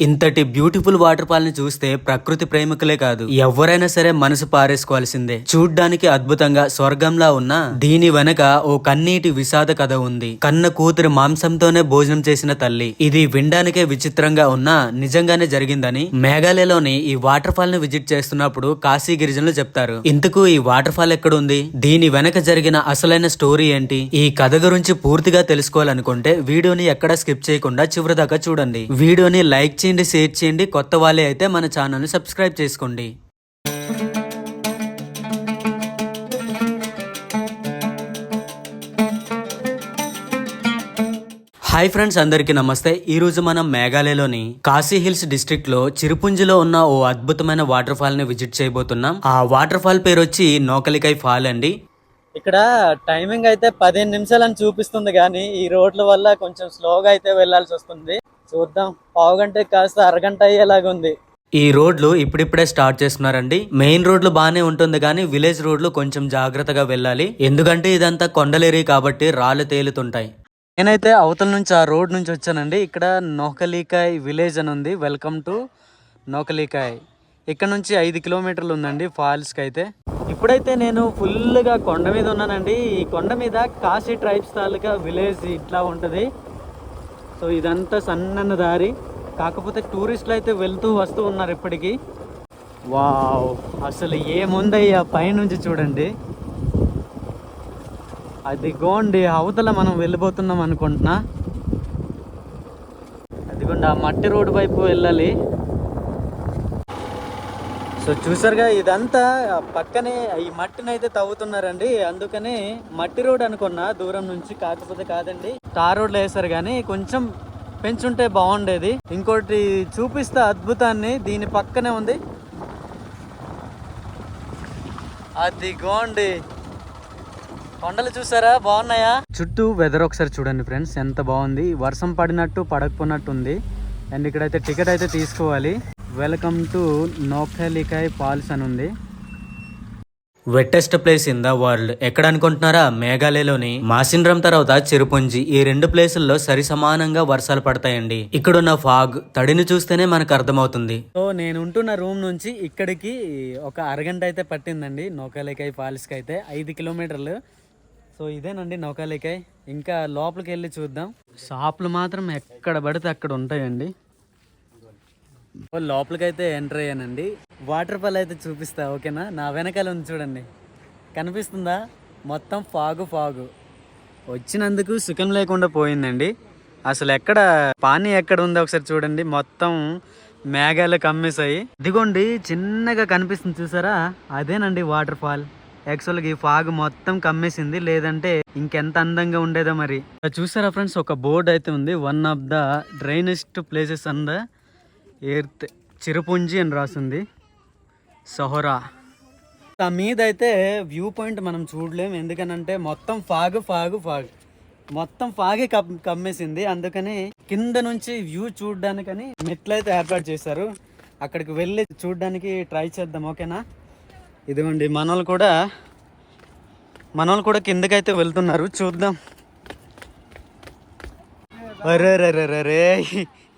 ఇంతటి beautiful water ఫాల్ని చూస్తే ప్రకృతి ప్రేమికులే కాదు. ఎవరైనా సరే మనసు పారేసుకోవాల్సిందే. చూడ్డానికి అద్భుతంగా స్వర్గంలా ఉన్న దీని వెనక ఓ కన్నీటి విషాద కథ ఉంది. కన్న కూతురి మాంసంతోనే భోజనం చేసిన తల్లి. ఇది వినడానికే విచిత్రంగా ఉన్నా నిజంగానే జరిగిందని మేఘాలయలోని ఈ వాటర్ ఫాల్ని విజిట్ చేస్తున్నప్పుడు కాశీ గిరిజనులు చెప్తారు. ఇంతకు ఈ వాటర్ ఫాల్ ఎక్కడుంది? దీని వెనక జరిగిన అసలైన స్టోరీ ఏంటి? ఈ కథ గురించి పూర్తిగా తెలుసుకోవాలనుకుంటే వీడియోని ఎక్కడా స్కిప్ చేయకుండా చివరి దాకా చూడండి. వీడియోని లైక్ చేయండి షేర్ చేయండి. కొత్త వాళ్ళే అయితే మన ఛానల్ని సబ్స్క్రైబ్ చేసుకోండి. హాయ్ ఫ్రెండ్స్ అందరికీ నమస్తే. ఈ రోజు మనం మేఘాలయలోని కాశీ హిల్స్ డిస్ట్రిక్ట్లో చిరుపుంజిలో ఉన్న ఓ అద్భుతమైన వాటర్ ఫాల్ని విజిట్ చేయబోతున్నాం. ఆ వాటర్ ఫాల్ పేరు వచ్చి నోకలికై ఫాల్ అండి. ఇక్కడ టైమింగ్ అయితే పదిహేను నిమిషాలని చూపిస్తుంది కానీ ఈ రోడ్ల వల్ల కొంచెం స్లోగా అయితే వెళ్ళాల్సి వస్తుంది. చూద్దాం. పావు గంట కాస్త అరగంట అయ్యేలాగా ఉంది. ఈ రోడ్లు ఇప్పుడిప్పుడే స్టార్ట్ చేస్తున్నారండి. మెయిన్ రోడ్లు బాగానే ఉంటుంది కానీ విలేజ్ రోడ్లు కొంచెం జాగ్రత్తగా వెళ్ళాలి. ఎందుకంటే ఇదంతా కొండలేరి కాబట్టి రాళ్ళు తేలుతుంటాయి. నేనైతే అవతల నుంచి ఆ రోడ్ నుంచి వచ్చానండి. ఇక్కడ నోకలీకాయ్ విలేజ్ అని ఉంది. Welcome to Nohkalikai. ఇక్కడ నుంచి ఐదు కిలోమీటర్లు ఉందండి ఫాల్స్కి అయితే. ఇప్పుడైతే నేను ఫుల్గా కొండ మీద ఉన్నానండి. ఈ కొండ మీద కాశీ ట్రైబ్స్ తాలూకా విలేజ్ ఇట్లా ఉంటుంది. సో ఇదంతా సన్నన్న దారి. కాకపోతే టూరిస్టులు అయితే వెళ్తూ వస్తూ ఉన్నారు ఇప్పటికీ. వావ్ అసలు ఏముందయ్యా పైనుంచి చూడండి. అదిగోండి అవతల మనం వెళ్ళిపోతున్నాం అనుకుంటున్నా. అదిగోండి ఆ మట్టి రోడ్డు వైపు వెళ్ళాలి. సో చూసారుగా ఇదంతా పక్కనే ఈ మట్టిని అయితే తవ్వుతున్నారండి. అందుకని మట్టి రోడ్ అనుకున్నా దూరం నుంచి కాకపోతే కాదండి. తార్ రోడ్లు వేసారు కానీ కొంచెం పెంచుంటే బాగుండేది. ఇంకోటి చూపిస్తా అద్భుతాన్ని దీని పక్కనే ఉంది. అది గోండి కొండలు చూసారా? బాగున్నాయా? చుట్టూ వెదర్ ఒకసారి చూడండి ఫ్రెండ్స్ ఎంత బాగుంది. వర్షం పడినట్టు పడకపోయినట్టు ఉంది. అండ్ ఇక్కడైతే టికెట్ అయితే తీసుకోవాలి. వెల్కమ్ టు నోఖలికాయ్ ఫాల్స్ అని ఉంది wettest place in the world. ఎక్కడ అనుకుంటున్నారా? మేఘాలయలోని మాసిండ్రం తర్వాత చిరుపుంజి ఈ రెండు ప్లేసుల్లో సరి సమానంగా వర్షాలు పడతాయండి. ఇక్కడున్న ఫాగ్ తడిని చూస్తేనే మనకు అర్థమవుతుంది. సో నేను ఉంటున్న రూమ్ నుంచి ఇక్కడికి ఒక అరగంట అయితే పట్టిందండి నౌకాలేకాయ్ ఫాల్స్కి అయితే ఐదు కిలోమీటర్లు. సో ఇదేనండి నౌకాలేకాయ్. ఇంకా లోపలికి వెళ్ళి చూద్దాం. షాపులు మాత్రం ఎక్కడ పడితే అక్కడ ఉంటాయండి. లోపలికైతే ఎంటర్ అయ్యానండి. వాటర్ ఫాల్ అయితే చూపిస్తా ఓకేనా? నా వెనకాల ఉంది చూడండి. కనిపిస్తుందా? మొత్తం ఫాగు ఫాగు. వచ్చినందుకు సుఖం లేకుండా పోయిందండి. అసలు ఎక్కడ పానీ ఎక్కడ ఉందో ఒకసారి చూడండి. మొత్తం మేఘాలు కమ్మేసాయి ఇదిగోండి చిన్నగా కనిపిస్తుంది చూసారా? అదేనండి వాటర్ ఫాల్. యాక్చువల్గా ఈ ఫాగ్ మొత్తం కమ్మేసింది. లేదంటే ఇంకెంత అందంగా ఉండేదో మరి. చూసారా ఫ్రెండ్స్ ఒక బోర్డు అయితే ఉంది. One of the driest places on earth earth Cherrapunji అని రాసింది. సహోరా. ఆ మీద అయితే వ్యూ పాయింట్ మనం చూడలేం. ఎందుకనంటే మొత్తం ఫాగ్ ఫాగ్ ఫాగ్. మొత్తం ఫాగే కమ్ కమ్మేసింది. అందుకని కింద నుంచి వ్యూ చూడడానికని మెట్లయితే ఏర్పాటు చేశారు. అక్కడికి వెళ్ళి చూడడానికి ట్రై చేద్దాం ఓకేనా? ఇదిగోండి మనోళ్ళు కూడా మనోళ్ళు కూడా కిందకైతే వెళ్తున్నారు. చూద్దాం. అరే రే రే రే రే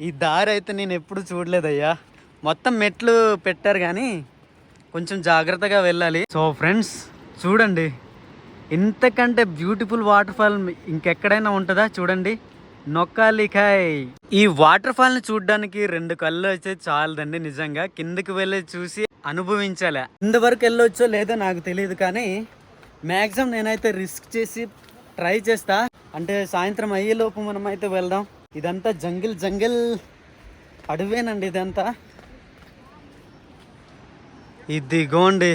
ఈ దారి అయితే నేను ఎప్పుడు చూడలేదయ్యా. మొత్తం మెట్లు పెట్టారు కానీ కొంచెం జాగ్రత్తగా వెళ్ళాలి. సో ఫ్రెండ్స్ చూడండి. ఇంతకంటే బ్యూటిఫుల్ వాటర్ ఫాల్ ఇంకెక్కడైనా ఉంటుందా? చూడండి. నొక్కాలికాయ్. ఈ వాటర్ ఫాల్ని చూడడానికి రెండు కళ్ళు అయితే చాలదండి నిజంగా. కిందకి వెళ్ళి చూసి అనుభవించాలి. ఇంతవరకు వెళ్ళొచ్చో లేదో నాకు తెలియదు కానీ మ్యాక్సిమం నేనైతే రిస్క్ చేసి ట్రై చేస్తా. అంటే సాయంత్రం అయ్యేలోపు మనం అయితే వెళ్దాం. ఇదంతా జంగిల్ జంగిల్ అడవేనండి ఇదంతా. ఇదిగోండి.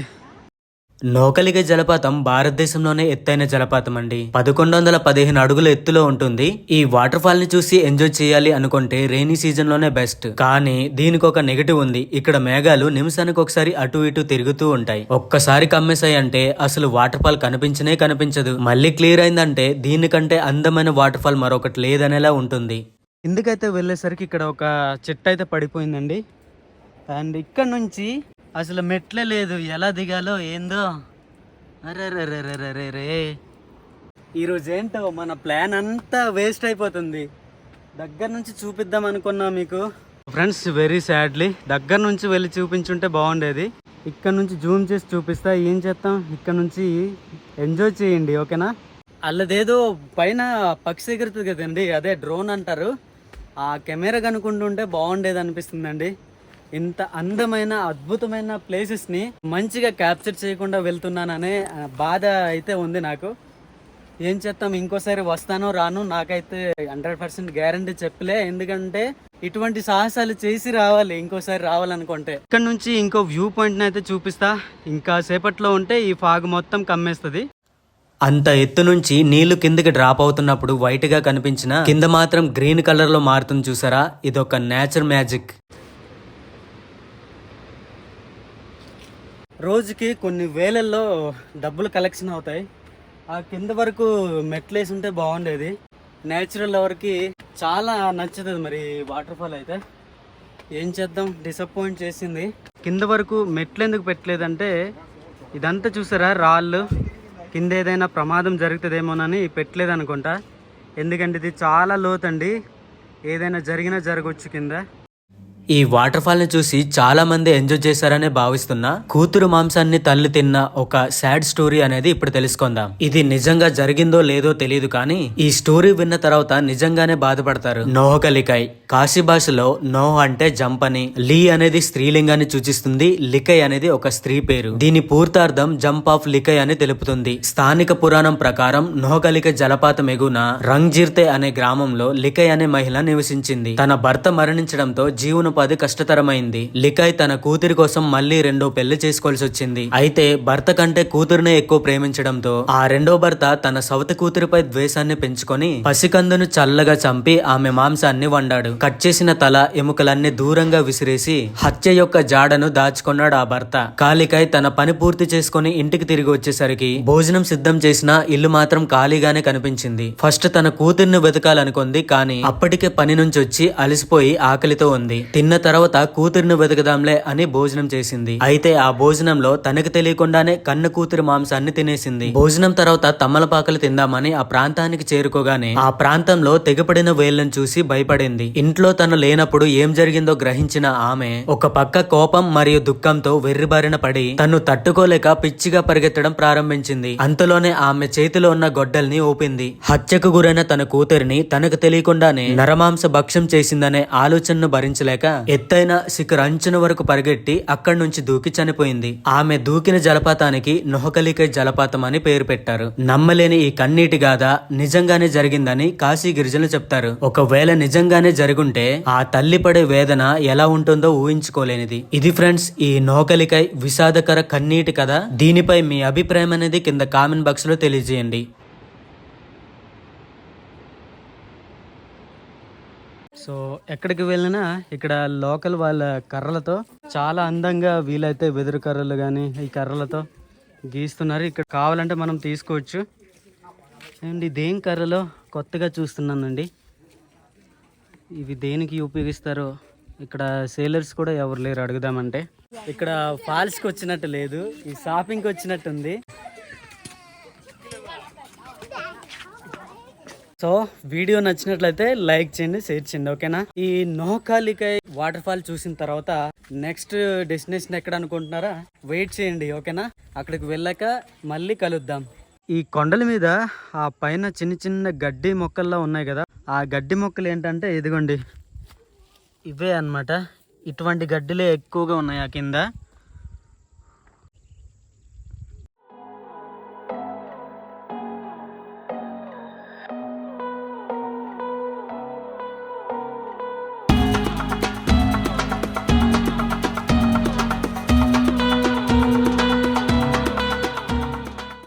నోకలిగ జలపాతం భారతదేశంలోనే ఎత్తైన జలపాతం అండి. పదకొండు వందల పదిహేను అడుగుల ఎత్తులో ఉంటుంది. ఈ వాటర్ ఫాల్ని చూసి ఎంజాయ్ చేయాలి అనుకుంటే రెయినీ సీజన్లోనే బెస్ట్. కానీ దీనికి ఒక నెగటివ్ ఉంది. ఇక్కడ మేఘాలు నిమిషానికి ఒకసారి అటు ఇటు తిరుగుతూ ఉంటాయి. ఒక్కసారి కమ్మేశాయి అంటే అసలు వాటర్ ఫాల్ కనిపించనే కనిపించదు. మళ్ళీ క్లియర్ అయిందంటే దీనికంటే అందమైన వాటర్ ఫాల్ మరొకటి లేదనేలా ఉంటుంది. ఎందుకైతే వెళ్ళేసరికి ఇక్కడ ఒక చెట్టు అయితే పడిపోయిందండి. అండ్ ఇక్కడ నుంచి అసలు మెట్లే లేదు. ఎలా దిగాలో ఏందో. అరే రే ఈరోజు ఏంటో మన ప్లాన్ అంతా వేస్ట్ అయిపోతుంది. దగ్గర నుంచి చూపిద్దాం అనుకున్నా మీకు. Friends very sadly. దగ్గర నుంచి వెళ్ళి చూపించుంటే బాగుండేది. ఇక్కడ నుంచి జూమ్ చేసి చూపిస్తా. ఏం చేస్తాం? ఇక్కడ నుంచి ఎంజాయ్ చేయండి ఓకేనా? అల్లదేదో పైన పక్షి ఎగురుతుంది కదండి. అదే డ్రోన్ అంటారు. ఆ కెమెరా కనుక్కుంటుంటే బాగుండేది అనిపిస్తుందండి. ఇంత అందమైన అద్భుతమైన ప్లేసెస్ని మంచిగా క్యాప్చర్ చేయకుండా వెళ్తున్నాననే బాధ అయితే ఉంది నాకు. ఏం చేస్తాం ఇంకోసారి వస్తానో రాను నాకైతే హండ్రెడ్ పర్సెంట్ గ్యారంటీ చెప్పలే. ఎందుకంటే ఇటువంటి సాహసాలు చేసి రావాలి ఇంకోసారి రావాలనుకుంటే. ఇక్కడ నుంచి ఇంకో వ్యూ పాయింట్ అయితే చూపిస్తా. ఇంకా సేపట్లో ఉంటే ఈ ఫాగ్ మొత్తం కమ్మేస్తుంది. అంత ఎత్తు నుంచి నీళ్ళు కిందకి డ్రాప్ అవుతున్నప్పుడు వైట్గా కనిపించిన కింద మాత్రం గ్రీన్ కలర్లో మారుతుంది చూసారా? ఇదొక నేచర్ మ్యాజిక్ రోజుకి కొన్ని వేలల్లో డబ్బులు కలెక్షన్ అవుతాయి. ఆ కింద వరకు మెట్లేసి ఉంటే బాగుండేది. నేచురల్ లవర్కి చాలా నచ్చుతుంది మరి వాటర్ ఫాల్ అయితే. ఏం చేద్దాం? డిసప్పాయింట్ చేసింది. కింద వరకు మెట్లు ఎందుకు పెట్టలేదంటే ఇదంతా చూసారా? రాళ్ళు. కింద ఏదైనా ప్రమాదం జరుగుతుందేమోనని పెట్టలేదు అనుకుంటా ఎందుకంటే ఇది చాలా లోతండి ఏదైనా జరిగినా జరగవచ్చు కింద. ఈ వాటర్ ఫాల్ని చూసి చాలా మంది ఎంజాయ్ చేశారనే భావిస్తున్నా కూతురు మాంసాన్ని తల్లి తిన్న ఒక సాడ్ స్టోరీ అనేది ఇప్పుడు తెలుసుకుందాం. ఇది నిజంగా జరిగిందో లేదో తెలియదు కానీ ఈ స్టోరీ విన్న తర్వాత నిజంగానే బాధపడతారు. నోహకలికాయ్ కాశీ భాషలో నోహ్ అంటే జంప్ అని లీ అనేది స్త్రీలింగాన్ని సూచిస్తుంది లికై అనేది ఒక స్త్రీ పేరు. దీని పూర్తార్థం జంప్ ఆఫ్ లికై అని తెలుపుతుంది. స్థానిక పురాణం ప్రకారం నోహకలిక జలపాతం ఎగున రంగ్జిర్తే అనే గ్రామంలో లికై అనే మహిళ నివసించింది. తన భర్త మరణించడంతో జీవనోపాధి కష్టతరమైంది. లికాయ్ తన కూతురి కోసం మళ్ళీ రెండో పెళ్ళి చేసుకోవాల్సి వచ్చింది. అయితే భర్త కంటే కూతురునే ఎక్కువ ప్రేమించడంతో ఆ రెండో భర్త తన సవతి కూతురిపై ద్వేషాన్ని పెంచుకొని పసికందును చల్లగా చంపి ఆమె మాంసాన్ని వండాడు. కట్ చేసిన తల ఎముకలన్నీ దూరంగా విసిరేసి హత్య యొక్క జాడను దాచుకున్నాడు ఆ భర్త. కాలికాయ్ తన పని పూర్తి చేసుకుని ఇంటికి తిరిగి వచ్చేసరికి భోజనం సిద్ధం చేసిన ఇల్లు మాత్రం ఖాళీగానే కనిపించింది. ఫస్ట్ తన కూతుర్ని వెతకాలనుకుంది కానీ అప్పటికే పని నుంచి వచ్చి అలసిపోయి ఆకలితో ఉంది. తిన్న తర్వాత కూతురును వెతకదాంలే అని భోజనం చేసింది. అయితే ఆ భోజనంలో తనకు తెలియకుండానే కన్న కూతురి మాంసాన్ని తినేసింది. భోజనం తర్వాత తమ్మలపాకలు తిందామని ఆ ప్రాంతానికి చేరుకోగానే ఆ ప్రాంతంలో తెగపడిన వేళ్ళను చూసి భయపడింది. ఇంట్లో తను లేనప్పుడు ఏం జరిగిందో గ్రహించిన ఆమె ఒక పక్క కోపం మరియు దుఃఖంతో వెర్రిబారిన పడి తను తట్టుకోలేక పిచ్చిగా పరిగెత్తడం ప్రారంభించింది. అంతలోనే ఆమె చేతిలో ఉన్న గొడ్డల్ని ఊపింది. హత్యకు గురైన తన కూతురిని తనకు తెలియకుండానే నరమాంస భక్ష్యం చేసిందనే ఆలోచనను భరించలేక ఎత్తైన శిఖర అంచున వరకు పరిగెట్టి అక్కడి నుంచి దూకి చనిపోయింది. ఆమె దూకిన జలపాతానికి నొహకలికై జలపాతం అని పేరు పెట్టారు. నమ్మలేని ఈ కన్నీటి గాథ నిజంగానే జరిగిందని కాశీ గిరిజనులు చెప్తారు. ఒకవేళ నిజంగానే జరుగుంటే ఆ తల్లి పడే వేదన ఎలా ఉంటుందో ఊహించుకోలేనిది. ఇది ఫ్రెండ్స్ ఈ నోకలికై విషాదకర కన్నీటి కథ. దీనిపై మీ అభిప్రాయం అనేది కింద కామెంట్ బాక్స్లో తెలియజేయండి. సో ఎక్కడికి వెళ్ళినా ఇక్కడ లోకల్ వాళ్ళ కర్రలతో చాలా అందంగా వీలైతే వెదురు కర్రలు కానీ ఈ కర్రలతో గీస్తున్నారు. ఇక్కడ కావాలంటే మనం తీసుకోవచ్చు. అండ్ ఇదేం కర్రలో కొత్తగా చూస్తున్నానండి. ఇవి దేనికి ఉపయోగిస్తారో ఇక్కడ సేలర్స్ కూడా ఎవరు లేరు అడుగుదామంటే. ఇక్కడ ఫాల్స్కి వచ్చినట్టు లేదు. ఈ షాపింగ్కి వచ్చినట్టుంది. సో వీడియో నచ్చినట్లయితే లైక్ చేయండి షేర్ చేయండి ఓకేనా? ఈ నోకాలికై వాటర్ ఫాల్ చూసిన తర్వాత నెక్స్ట్ డెస్టినేషన్ ఎక్కడ అనుకుంటున్నారా? వెయిట్ చేయండి ఓకేనా? అక్కడికి వెళ్ళాక మళ్ళీ కలుద్దాం. ఈ కొండల మీద ఆ పైన చిన్న చిన్న గడ్డి మొక్కల్లా ఉన్నాయి కదా ఆ గడ్డి మొక్కలు ఏంటంటే ఇదిగోండి. ఇవే అన్నమాట. ఇటువంటి గడ్డిలే ఎక్కువగా ఉన్నాయి ఆ కింద.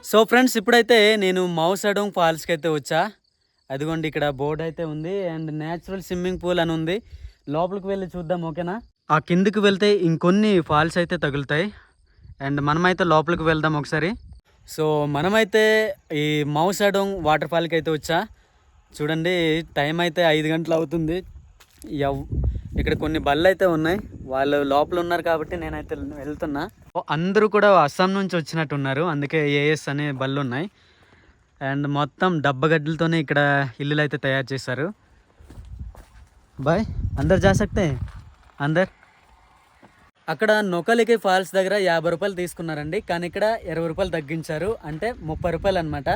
సో ఫ్రెండ్స్ ఇప్పుడైతే నేను మౌసడోంగ్ ఫాల్స్కి అయితే వచ్చా. అదిగోండి ఇక్కడ బోర్డ్ అయితే ఉంది అండ్ న్యాచురల్ స్విమ్మింగ్ పూల్ అని ఉంది. లోపలికి వెళ్ళి చూద్దాం ఓకేనా? ఆ కిందికి వెళ్తే ఇంకొన్ని ఫాల్స్ అయితే తగులుతాయి. అండ్ మనమైతే లోపలికి వెళ్దాం ఒకసారి. సో మనమైతే ఈ మౌసడోంగ్ వాటర్ ఫాల్కి అయితే వచ్చా. చూడండి టైం అయితే ఐదు గంటలు అవుతుంది. ఎవ్ ఇక్కడ కొన్ని బళ్ళు అయితే ఉన్నాయి. వాళ్ళు లోపల ఉన్నారు కాబట్టి నేనైతే వెళ్తున్నా. అందరూ కూడా అస్సాం నుంచి వచ్చినట్టు ఉన్నారు అందుకే ఏఎస్ అనే బళ్ళు ఉన్నాయి. అండ్ మొత్తం డబ్బగడ్డలతోనే ఇక్కడ ఇల్లులు అయితే తయారు చేశారు. బాయ్ అందరు జాసక్తే? అందరు? అక్కడ నొకలికి ఫాల్స్ దగ్గర యాభై రూపాయలు తీసుకున్నారండి. కానీ ఇక్కడ ఇరవై రూపాయలు తగ్గించారు. అంటే ముప్పై రూపాయలు అనమాట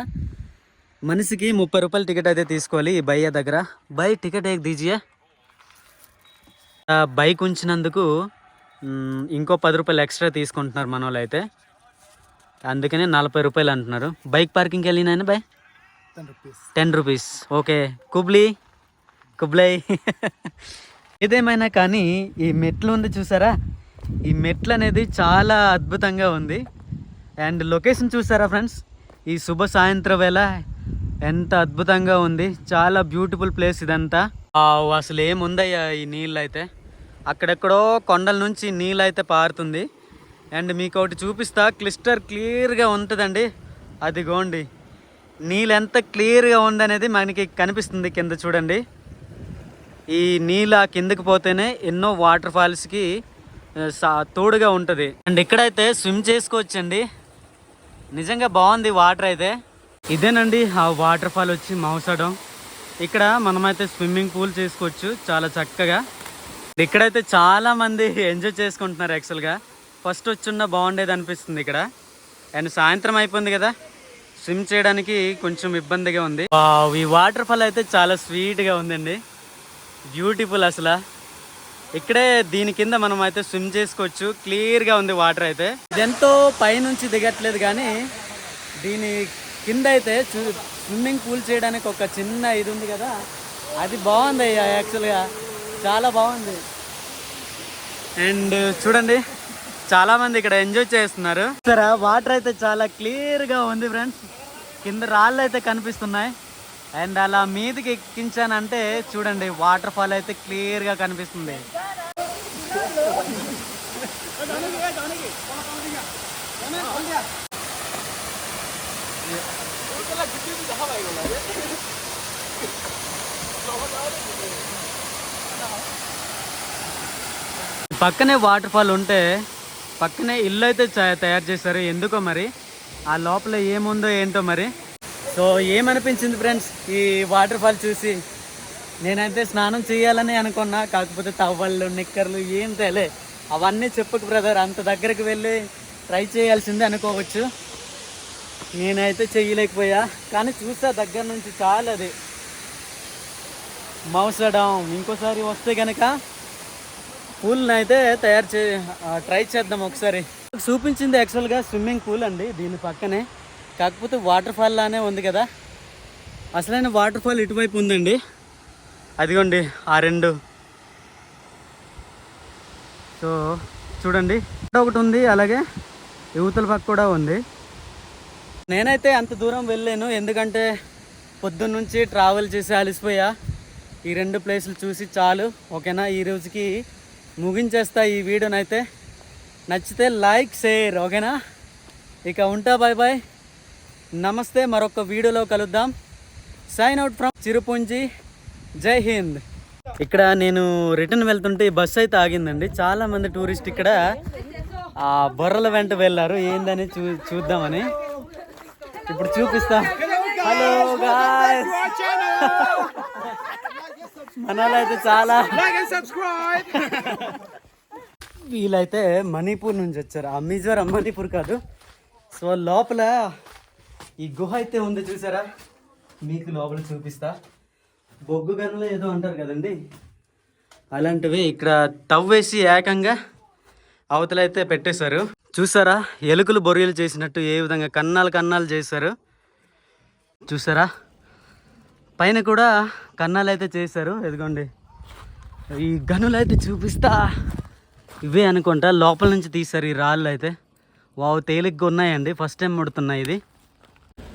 మనిషికి ముప్పై రూపాయలు టికెట్ అయితే తీసుకోవాలి ఈ భయ్య దగ్గర. బై టికెట్ ఏ దీజియా? బైక్ ఉంచినందుకు ఇంకో పది రూపాయలు ఎక్స్ట్రా తీసుకుంటున్నారు మన వాళ్ళు అయితే అందుకనే నలభై రూపాయలు అంటున్నారు. బైక్ పార్కింగ్కి వెళ్ళినాయని బాయ్? Ten rupees. ఓకే. కుబ్లీ? కుబ్లై? ఏదేమైనా కానీ ఈ మెట్లు ఉంది చూసారా? ఈ మెట్లు అనేది చాలా అద్భుతంగా ఉంది. అండ్ లొకేషన్ చూసారా ఫ్రెండ్స్? ఈ శుభ సాయంత్రం వేళ ఎంత అద్భుతంగా ఉంది. చాలా బ్యూటిఫుల్ ప్లేస్ ఇదంతా. అసలు ఏముందయ్యా ఈ నీళ్ళు అయితే అక్కడెక్కడో కొండల నుంచి నీళ్ళు అయితే పారుతుంది. అండ్ మీకు ఒకటి చూపిస్తా. క్లిస్టర్ క్లియర్గా ఉంటుందండి. అదిగోండి. నీళ్ళు ఎంత క్లియర్గా ఉందనేది మనకి కనిపిస్తుంది కింద చూడండి. ఈ నీళ్ళు ఆ కిందకి పోతేనే ఎన్నో వాటర్ ఫాల్స్కి సా- తోడుగా ఉంటుంది. అండ్ ఇక్కడైతే స్విమ్ చేసుకోవచ్చండి. నిజంగా బాగుంది వాటర్ అయితే. ఇదేనండి ఆ వాటర్ ఫాల్ వచ్చి మౌసడం. ఇక్కడ మనమైతే స్విమ్మింగ్ పూల్ చేసుకోవచ్చు చాలా చక్కగా. ఇక్కడైతే చాలా మంది ఎంజాయ్ చేసుకుంటున్నారు యాక్చువల్గా ఫస్ట్ వచ్చున్న బాగుండేది అనిపిస్తుంది ఇక్కడ. అండ్ సాయంత్రం అయిపోయింది కదా. స్విమ్ చేయడానికి కొంచెం ఇబ్బందిగా ఉంది. ఈ వాటర్ ఫాల్ అయితే చాలా స్వీట్గా ఉందండి. బ్యూటిఫుల్ అసలు. ఇక్కడే దీని కింద మనం అయితే స్విమ్ చేసుకోవచ్చు. క్లియర్గా ఉంది వాటర్ అయితే. ఇదెంతో పైనుంచి దిగట్లేదు కానీ దీని కింద అయితే చూ- స్విమ్మింగ్ పూల్ చేయడానికి ఒక చిన్న ఇది ఉంది కదా. అది బాగుంది యాక్చువల్గా చాలా బాగుంది. అండ్ చూడండి చాలా మంది ఇక్కడ ఎంజాయ్ చేస్తున్నారు. సరే వాటర్ అయితే చాలా క్లియర్గా ఉంది ఫ్రెండ్స్ కింద రాళ్ళు అయితే కనిపిస్తున్నాయి. అండ్ అలా మీదకి ఎక్కించానంటే చూడండి వాటర్ ఫాల్ అయితే క్లియర్గా కనిపిస్తుంది. పక్కనే వాటర్ ఫాల్ ఉంటే పక్కనే ఇల్లు అయితే తయారు చేశారు. ఎందుకో మరి? ఆ లోపల ఏముందో ఏంటో మరి? సో ఏమనిపించింది ఫ్రెండ్స్ ఈ వాటర్ ఫాల్ చూసి నేనైతే స్నానం చేయాలని అనుకున్నా. కాకపోతే తవ్వళ్ళు నిక్కర్లు ఏం తేలే. అవన్నీ చెప్పుకు బ్రదర్ అంత దగ్గరికి వెళ్ళి ట్రై చేయాల్సిందే అనుకోవచ్చు. నేనైతే చేయలేకపోయా. కానీ చూసా దగ్గర నుంచి చాలా అది మౌసడం ఇంకోసారి వస్తే కనుక పూల్ని అయితే తయారు చే ట్రై చేద్దాం ఒకసారి. చూపించింది యాక్చువల్గా స్విమ్మింగ్ పూల్ అండి. దీని పక్కనే. కాకపోతే వాటర్ ఫాల్ లానే ఉంది కదా. అసలైన వాటర్ ఫాల్ ఇటువైపు ఉందండి. అదిగోండి ఆ రెండు. సో చూడండి. ఒకటి ఉంది అలాగే యువతల పక్క కూడా ఉంది. నేనైతే అంత దూరం వెళ్ళాను ఎందుకంటే పొద్దున్న నుంచి ట్రావెల్ చేసి అలసిపోయా. ఈ రెండు ప్లేసులు చూసి చాలు ఓకేనా? ఈ రోజుకి ముగించేస్తా ఈ వీడియోనైతే. నచ్చితే లైక్ షేర్ ఓకేనా? ఇక ఉంటా బాయ్ బాయ్. నమస్తే మరొక వీడియోలో కలుద్దాం. సైన్ అవుట్ ఫ్రమ్ చిరుపుంజి జై హింద్ ఇక్కడ నేను రిటర్న్ వెళ్తుంటే ఈ బస్సు అయితే ఆగిందండి. చాలామంది టూరిస్ట్ ఇక్కడ ఆ బొర్రల వెంట వెళ్ళారు. ఏందని చూ చూద్దామని. ఇప్పుడు చూపిస్తా. హలో గాయ్స్ మనలో అయితే చాలా వీళ్ళైతే మణిపూర్ నుంచి వచ్చారు. ఆ మిజోరం మణిపూర్ కాదు. సో లోపల ఈ గుహ అయితే ఉంది చూసారా? మీకు లోపల చూపిస్తా. బొగ్గు గనులు ఏదో అంటారు కదండి. అలాంటివి ఇక్కడ తవ్వేసి ఏకంగా అవతలైతే పెట్టేశారు. చూసారా? ఎలుకలు బొరియలు చేసినట్టు ఏ విధంగా కన్నాలు కన్నాలు చేశారు. చూసారా? పైన కూడా కన్నాలు అయితే చేశారు ఎదుగోండి ఈ గనులు అయితే చూపిస్తా. ఇవే అనుకుంటా లోపల నుంచి తీశారు ఈ రాళ్ళు అయితే వావ్ తేలిగ్గా ఉన్నాయండి ఫస్ట్ టైం ముడుతున్నాయి ఇది.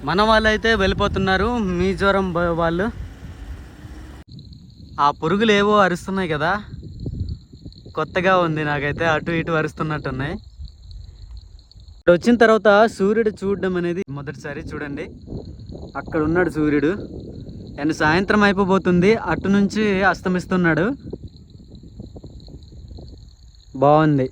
మన వాళ్ళు అయితే వెళ్ళిపోతున్నారు మీజోరం వాళ్ళు. ఆ పురుగులు ఏవో అరుస్తున్నాయి కదా. కొత్తగా ఉంది నాకైతే అటు ఇటు అరుస్తున్నట్టున్నాయి. ఇక్కడ వచ్చిన తర్వాత సూర్యుడు చూడడం అనేది మొదటిసారి చూడండి. అక్కడ ఉన్నాడు సూర్యుడు. అండ్ సాయంత్రం అయిపోబోతుంది. అటు నుంచి అస్తమిస్తున్నాడు. బాగుంది.